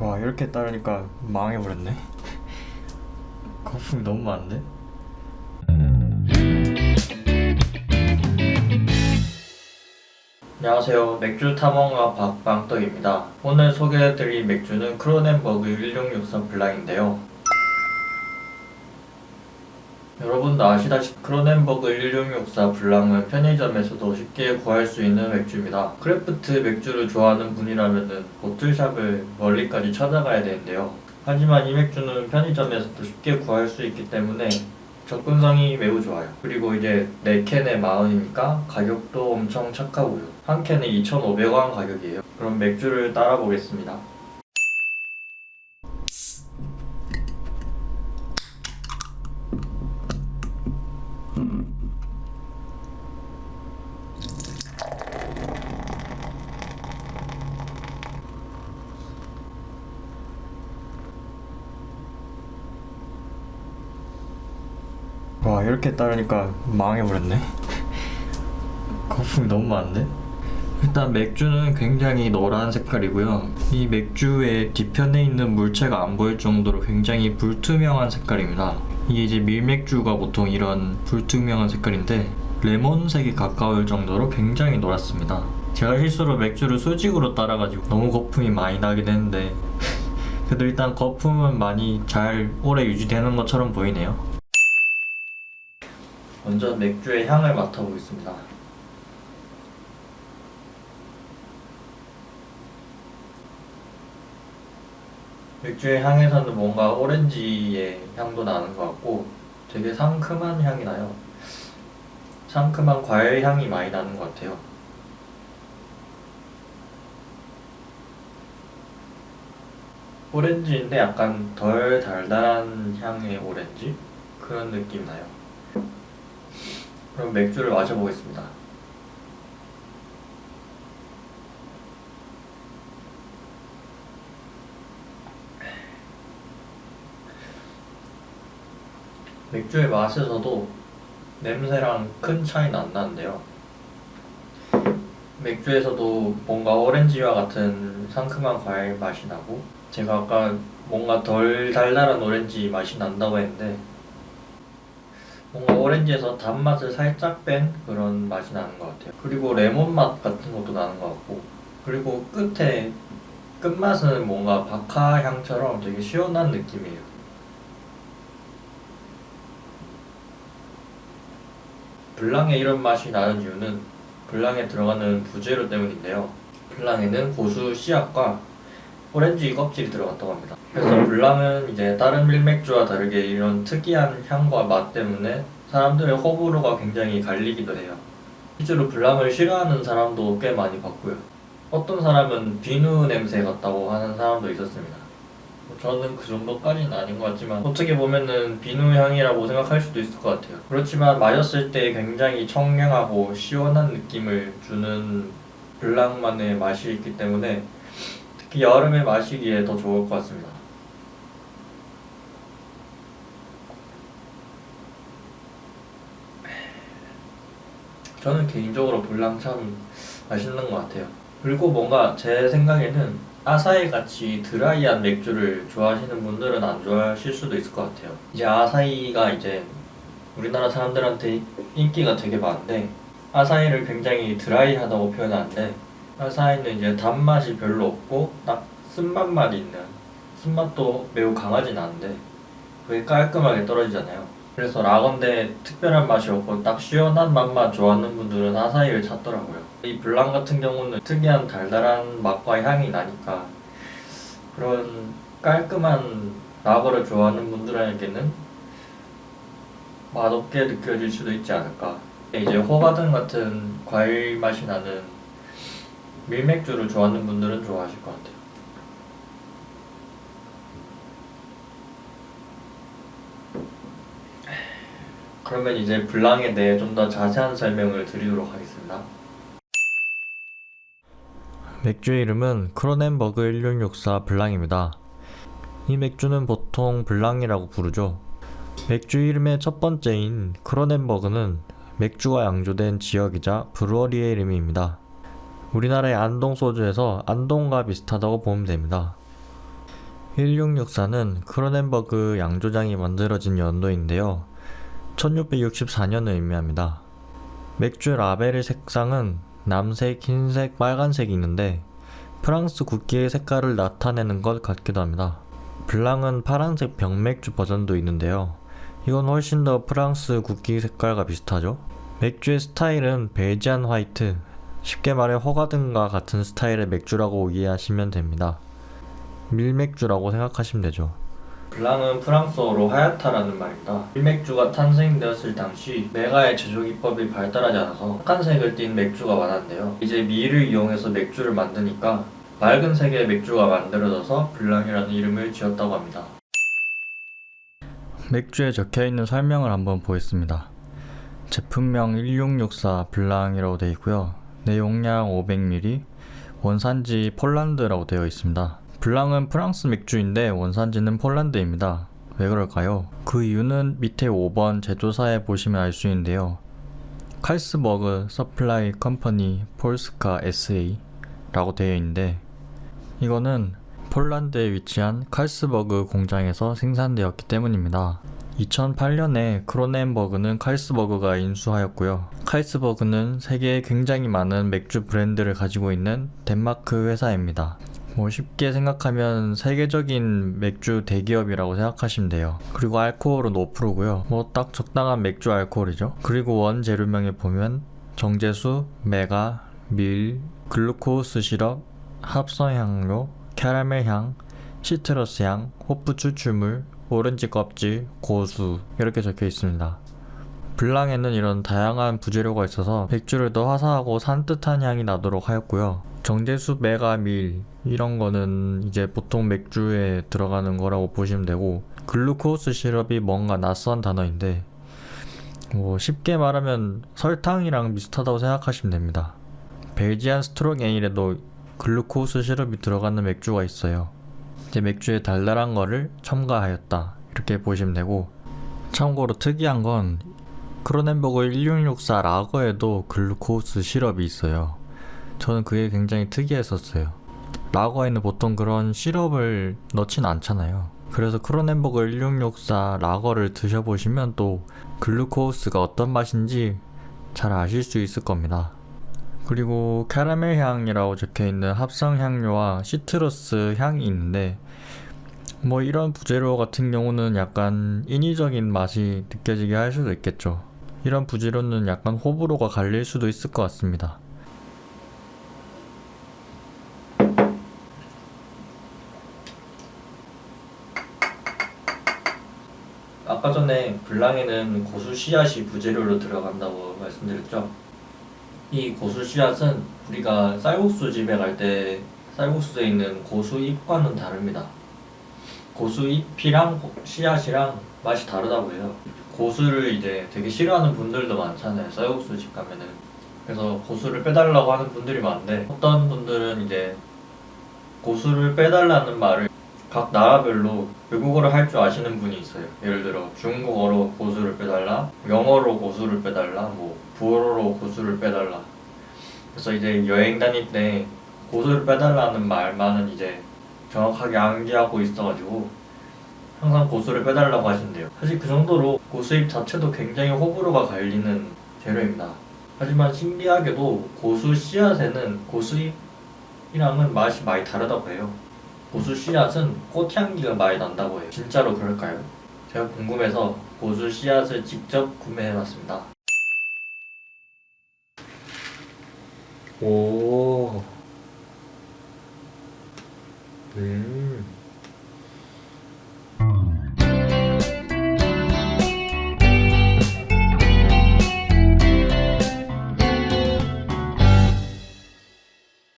와 이렇게 따르니까 망해버렸네. 거품이 너무 많은데? 안녕하세요. 맥주 탐험가 박방떡입니다. 오늘 소개해드릴 맥주는 크로넨버그 1664 블랑인데요 여러분도 아시다시피 크로넨버그 1664 블랑은 편의점에서도 쉽게 구할 수 있는 맥주입니다. 크래프트 맥주를 좋아하는 분이라면 보틀샵을 멀리까지 찾아가야 되는데요. 하지만 이 맥주는 편의점에서도 쉽게 구할 수 있기 때문에 접근성이 매우 좋아요. 그리고 이제 4캔에 만원이니까 가격도 엄청 착하고요. 한 캔에 2,500원 가격이에요. 그럼 맥주를 따라 보겠습니다. 와 이렇게 따르니까 망해버렸네. 거품이 너무 많은데? 일단 맥주는 굉장히 노란 색깔이고요. 이 맥주의 뒤편에 있는 물체가 안 보일 정도로 굉장히 불투명한 색깔입니다. 이게 이제 밀맥주가 보통 이런 불투명한 색깔인데 레몬색이 가까울 정도로 굉장히 노랗습니다. 제가 실수로 맥주를 수직으로 따라가지고 너무 거품이 많이 나긴 했는데 그래도 일단 거품은 많이 잘 오래 유지되는 것처럼 보이네요 먼저 맥주의 향을 맡아보겠습니다. 맥주의 향에서는 뭔가 오렌지의 향도 나는 것 같고 되게 상큼한 향이 나요. 상큼한 과일 향이 많이 나는 것 같아요. 오렌지인데 약간 덜 달달한 향의 오렌지? 그런 느낌 나요. 그럼 맥주를 마셔보겠습니다. 맥주의 맛에서도 냄새랑 큰 차이는 안 나는데요. 맥주에서도 뭔가 오렌지와 같은 상큼한 과일 맛이 나고 제가 아까 뭔가 덜 달달한 오렌지 맛이 난다고 했는데 뭔가 오렌지에서 단맛을 살짝 뺀 그런 맛이 나는 것 같아요. 그리고 레몬 맛 같은 것도 나는 것 같고 그리고 끝에 끝맛은 뭔가 바카 향처럼 되게 시원한 느낌이에요. 블랑에 이런 맛이 나는 이유는 블랑에 들어가는 부재료 때문인데요. 블랑에는 고수 씨앗과 오렌지 껍질이 들어갔다고 합니다. 그래서 블랑은 이제 다른 밀맥주와 다르게 이런 특이한 향과 맛 때문에 사람들의 호불호가 굉장히 갈리기도 해요. 실제로 블랑을 싫어하는 사람도 꽤 많이 봤고요. 어떤 사람은 비누 냄새 같다고 하는 사람도 있었습니다. 뭐 저는 그 정도까지는 아닌 것 같지만 어떻게 보면은 비누 향이라고 생각할 수도 있을 것 같아요. 그렇지만 마셨을 때 굉장히 청량하고 시원한 느낌을 주는 블랑만의 맛이 있기 때문에 특히 여름에 마시기에 더 좋을 것 같습니다. 저는 개인적으로 블랑 참 맛있는 것 같아요. 그리고 뭔가 제 생각에는 아사히 같이 드라이한 맥주를 좋아하시는 분들은 안 좋아하실 수도 있을 것 같아요. 이제 아사히가 이제 우리나라 사람들한테 인기가 되게 많은데 아사히를 굉장히 드라이하다고 표현하는데 아 사히는 이제 단맛이 별로 없고 딱 쓴맛만 있는 쓴맛도 매우 강하진 않은데 그게 깔끔하게 떨어지잖아요. 그래서 라건데 특별한 맛이 없고 딱 시원한 맛만 좋아하는 분들은 아사히를 찾더라고요. 이 블랑 같은 경우는 특이한 달달한 맛과 향이 나니까 그런 깔끔한 라거를 좋아하는 분들에게는 맛없게 느껴질 수도 있지 않을까. 이제 호가든 같은 과일 맛이 나는 밀맥주를 좋아하는 분들은 좋아하실 것 같아요. 그러면 이제 블랑에 대해 좀 더 자세한 설명을 드리도록 하겠습니다. 맥주의 이름은 크로넨버그 1664 블랑입니다. 이 맥주는 보통 블랑이라고 부르죠. 맥주 이름의 첫 번째인 크로넨버그는 맥주가 양조된 지역이자 브루어리의 이름입니다. 우리나라의 안동 소주에서 안동과 비슷하다고 보면 됩니다. 1664는 크로넨버그 양조장이 만들어진 연도인데요. 1664년을 의미합니다. 맥주 라벨의 색상은 남색, 흰색, 빨간색이 있는데 프랑스 국기의 색깔을 나타내는 것 같기도 합니다. 블랑은 파란색 병맥주 버전도 있는데요. 이건 훨씬 더 프랑스 국기 색깔과 비슷하죠? 맥주의 스타일은 벨지안 화이트, 쉽게 말해 허가든과 같은 스타일의 맥주라고 이해하시면 됩니다. 밀맥주라고 생각하시면 되죠. 블랑은 프랑스어로 하얗다라는 말입니다. 밀맥주가 탄생되었을 당시 메가의 제조 기법이 발달하지 않아서 착한 색을 띤 맥주가 많았는데요. 이제 밀을 이용해서 맥주를 만드니까 맑은 색의 맥주가 만들어져서 블랑이라는 이름을 지었다고 합니다. 맥주에 적혀 있는 설명을 한번 보겠습니다. 제품명 1664 블랑이라고 되어 있고요. 내 용량 500ml, 원산지 폴란드라고 되어 있습니다. 블랑은 프랑스 맥주인데 원산지는 폴란드입니다. 왜 그럴까요? 그 이유는 밑에 5번 제조사에 보시면 알 수 있는데요. 칼스버그 서플라이 컴퍼니 폴스카 SA 라고 되어 있는데 이거는 폴란드에 위치한 칼스버그 공장에서 생산되었기 때문입니다. 2008년에 크로넨버그는 칼스버그가 인수하였고요. 칼스버그는 세계에 굉장히 많은 맥주 브랜드를 가지고 있는 덴마크 회사입니다. 뭐 쉽게 생각하면 세계적인 맥주 대기업이라고 생각하시면 돼요. 그리고 알코올은 5%고요. 뭐 딱 적당한 맥주 알코올이죠. 그리고 원 재료명에 보면 정제수, 메가, 밀, 글루코스 시럽, 합성향료, 캐러멜 향, 시트러스 향, 호프 추출물, 오렌지 껍질, 고수 이렇게 적혀 있습니다. 블랑에는 이런 다양한 부재료가 있어서 맥주를 더 화사하고 산뜻한 향이 나도록 하였고요. 정제수, 메가, 밀 이런 거는 이제 보통 맥주에 들어가는 거라고 보시면 되고 글루코스 시럽이 뭔가 낯선 단어인데 뭐 쉽게 말하면 설탕이랑 비슷하다고 생각하시면 됩니다. 벨지안 스트롱 에일에도 글루코스 시럽이 들어가는 맥주가 있어요. 이제 맥주에 달달한 거를 첨가하였다 이렇게 보시면 되고 참고로 특이한 건 크로넨버그 1664 라거에도 글루코스 시럽이 있어요. 저는 그게 굉장히 특이했었어요. 라거에는 보통 그런 시럽을 넣진 않잖아요. 그래서 크로넨버그 1664 라거를 드셔보시면 또 글루코스가 어떤 맛인지 잘 아실 수 있을 겁니다. 그리고 캐러멜 향이라고 적혀 있는 합성 향료와 시트러스 향이 있는데 뭐 이런 부재료 같은 경우는 약간 인위적인 맛이 느껴지게 할 수도 있겠죠. 이런 부재료는 약간 호불호가 갈릴 수도 있을 것 같습니다. 아까 전에 블랑에는 고수 씨앗이 부재료로 들어간다고 말씀드렸죠. 이 고수 씨앗은 우리가 쌀국수 집에 갈 때 쌀국수에 있는 고수 잎과는 다릅니다. 고수 잎이랑 고- 씨앗이랑 맛이 다르다고 해요. 고수를 이제 되게 싫어하는 분들도 많잖아요. 쌀국수 집 가면은. 그래서 고수를 빼달라고 하는 분들이 많은데 어떤 분들은 이제 고수를 빼달라는 말을 각 나라별로 외국어를 할 줄 아시는 분이 있어요. 예를 들어 중국어로 고수를 빼달라, 영어로 고수를 빼달라, 뭐 불어로 고수를 빼달라. 그래서 이제 여행 다닐 때 고수를 빼달라는 말만은 이제 정확하게 암기하고 있어가지고 항상 고수를 빼달라고 하신대요. 사실 그 정도로 고수잎 자체도 굉장히 호불호가 갈리는 재료입니다. 하지만 신기하게도 고수 씨앗에는 고수잎이랑은 맛이 많이 다르다고 해요. 고수 씨앗은 꽃향기가 많이 난다고 해요. 진짜로 그럴까요? 제가 궁금해서 고수 씨앗을 직접 구매해봤습니다. 오. 음.